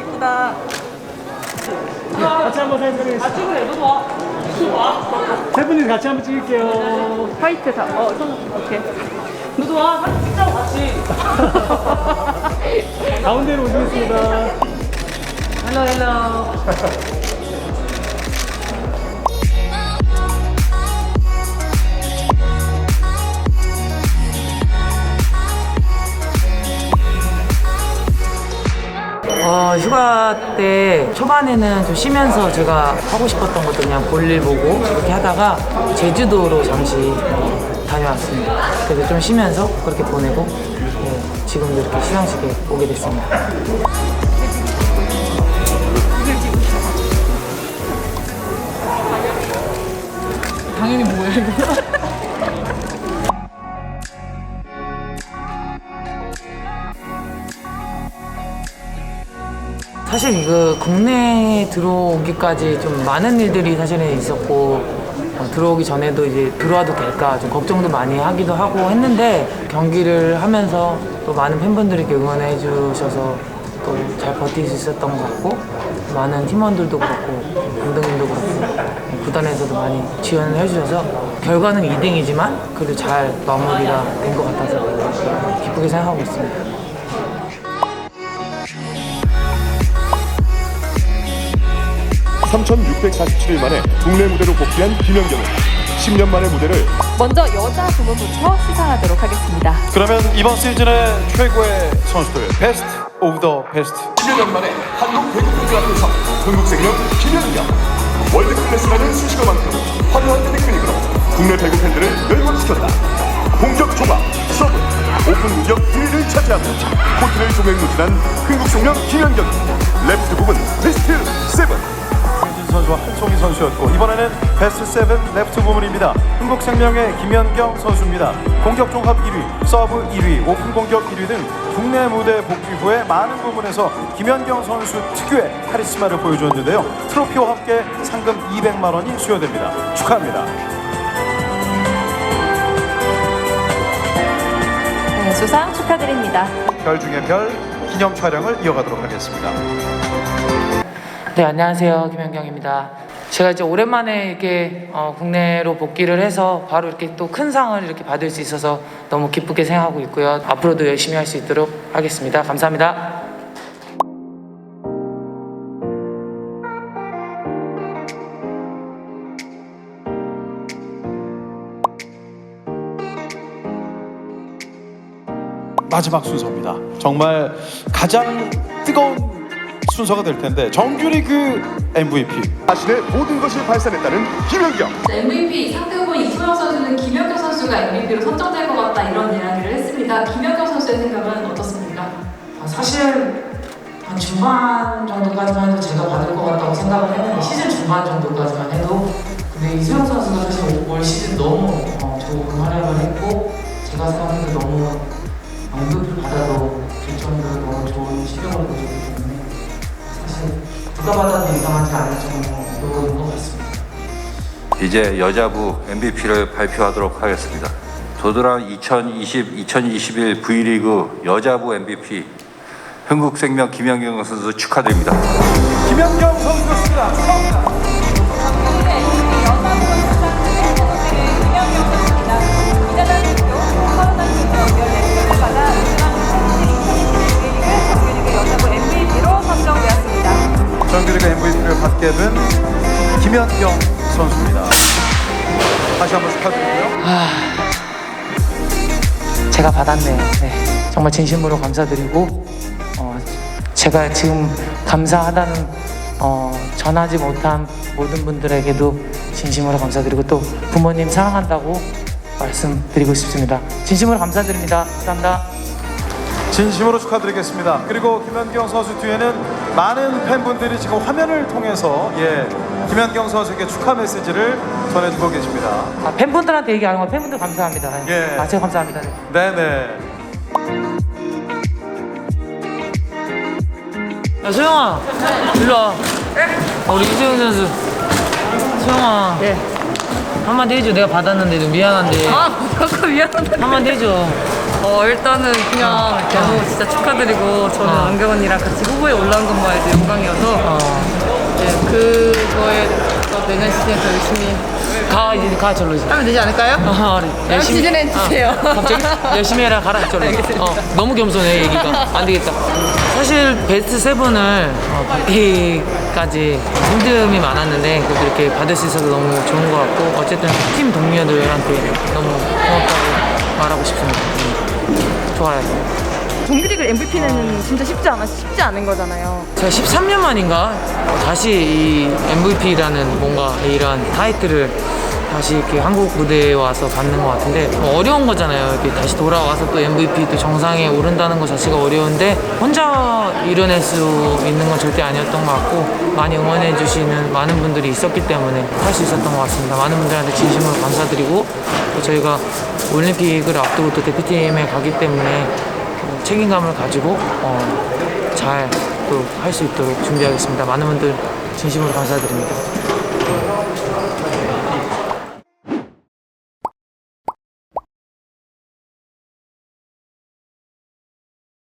이쁘다. 같이 한번 사진 찍으겠습니다. 아, 찍을래, 너도 와. 너도 세 분이 같이 한번 찍을게요. 화이트 다, 어, 손, 오케이. 너도 와, 사진 찍자고 같이. 가운데로 오시겠습니다. 헬로, 헬로. 어, 휴가 때 초반에는 좀 쉬면서 제가 하고 싶었던 것도 그냥 볼일 보고 이렇게 하다가 제주도로 잠시 다녀왔습니다. 그래서 좀 쉬면서 그렇게 보내고 예, 지금도 이렇게 시상식에 오게 됐습니다. 당연히 뭐야 이거. 사실 그 국내에 들어오기까지 좀 많은 일들이 사실은 있었고 어, 들어오기 전에도 이제 들어와도 될까 좀 걱정도 많이 하기도 하고 했는데 경기를 하면서 또 많은 팬분들이 응원해 주셔서 또 잘 버틸 수 있었던 것 같고 많은 팀원들도 그렇고 감독님도 그렇고 구단에서도 많이 지원을 해주셔서 결과는 2등이지만 그래도 잘 마무리가 된 것 같아서 기쁘게 생각하고 있습니다. 3,647일 만에 국내 무대로 복귀한 김연경은 10년 만의 무대를 먼저 여자 부문부터 시상하도록 하겠습니다. 그러면 이번 시즌의 최고의 선수들 베스트 오브 더 베스트. 10년 만에 한국 배구 팬들 앞에서 한국생명 김연경. 월드 클래스라는 수식어만큼 화려한 테크닉으로 국내 배구 팬들을 멸망시켰다. 공격 조각, 서브, 오픈 공격 1위를 차지하고 코트를 종횡무진한 흥국생명 김연경 레프트 부분 베스트 7 김진 선수와 한송희 선수였고 이번에는 베스트 세븐 레프트 부문입니다. 흥국생명의 김연경 선수입니다. 공격 종합 1위, 서브 1위, 오픈 공격 1위 등 국내 무대 복귀 후에 많은 부분에서 김연경 선수 특유의 카리스마를 보여주었는데요. 트로피와 함께 상금 200만 원이 수여됩니다. 축하합니다. 네, 수상 축하드립니다. 별 중에 별 기념 촬영을 이어가도록 하겠습니다. 네, 안녕하세요. 김현경입니다. 제가 이제 오랜만에 이렇게 어, 국내로 복귀를 해서 바로 이렇게 또 큰 상을 이렇게 받을 수 있어서 너무 기쁘게 생각하고 있고요. 앞으로도 열심히 할 수 있도록 하겠습니다. 감사합니다. 마지막 순서입니다. 정말 가장 뜨거운 순서가 될 텐데 정규리그 MVP 자신의 모든 것을 발산했다는 김연경 MVP 상대 후보 이소영 선수는 김연경 선수가 MVP로 선정될 것 같다 이런 이야기를 했습니다. 김연경 선수의 생각은 어떻습니까? 아, 사실 한 중반 정도까지만 해도 제가 받을 것 같다고 생각을 했는데 시즌 중반 정도까지만 해도 근데 이수영 선수가 사실 올 시즌 너무 어, 좋은 활약을 했고 제가 생각 사실 누가 받아도 이상하지 않을 정도인 것 같습니다. 이제 여자부 MVP를 발표하도록 하겠습니다. 도드람 2020-2021 V리그 여자부 MVP 흥국생명 김연경 선수 축하드립니다. 김연경 선수였습니다. 축하합니다. 제가 받았네요. 네. 정말 진심으로 감사드리고 어, 제가 지금 감사하다는 어, 전하지 못한 모든 분들에게도 진심으로 감사드리고 또 부모님 사랑한다고 말씀드리고 싶습니다. 진심으로 감사드립니다. 감사합니다. 진심으로 축하드리겠습니다. 그리고 김연경 선수 뒤에는 많은 팬분들이 지금 화면을 통해서 예 김연경 선수에게 축하 메시지를 전해주고 계십니다. 아, 팬분들한테 얘기 안 하고 팬분들 감사합니다. 예. 아, 제가 감사합니다. 네. 네네. 야, 소영아. 일로 와. 어, 우리 이수영 선수. 소영아. 예. 한마디 해줘. 내가 받았는데 좀 미안한데. 아, 그거 미안한데. 한마디 해줘. 어, 일단은 그냥 너무 진짜 축하드리고 저는 어. 은경 언니랑 같이 후보에 올라온 것만 해도 영광이어서 어. 네, 그거에 더 내년 시즌에 더 열심히 가 이제 가 절로 이제. 하면 되지 않을까요? 어, 그래. 시즌에 해주세요. 아, 갑자기 열심히 해라 가라 절로. 어, 너무 겸손해 얘기가 안 되겠다. 사실 베스트 세븐을 어, 받기까지 힘듦이 많았는데 그래도 이렇게 받을 수 있어서 너무 좋은 것 같고 어쨌든 팀 동료들한테 너무 고맙다고 말하고 싶습니다. 음, 좋아요. 정규리그 MVP는 진짜 쉽지 않아 쉽지 않은 거잖아요. 제가 13년 만인가 다시 이 MVP라는 뭔가 이런 타이틀을 다시 이렇게 한국 무대에 와서 받는 것 같은데 뭐 어려운 거잖아요. 이렇게 다시 돌아와서 또 MVP 또 정상에 오른다는 것 자체가 어려운데 혼자 이뤄낼 수 있는 건 절대 아니었던 것 같고 많이 응원해 주시는 많은 분들이 있었기 때문에 할 수 있었던 것 같습니다. 많은 분들한테 진심으로 감사드리고 또 저희가 올림픽을 앞두고 또 대표팀에 가기 때문에 어, 책임감을 가지고 어, 잘 또 할 수 있도록 준비하겠습니다. 많은 분들 진심으로 감사드립니다.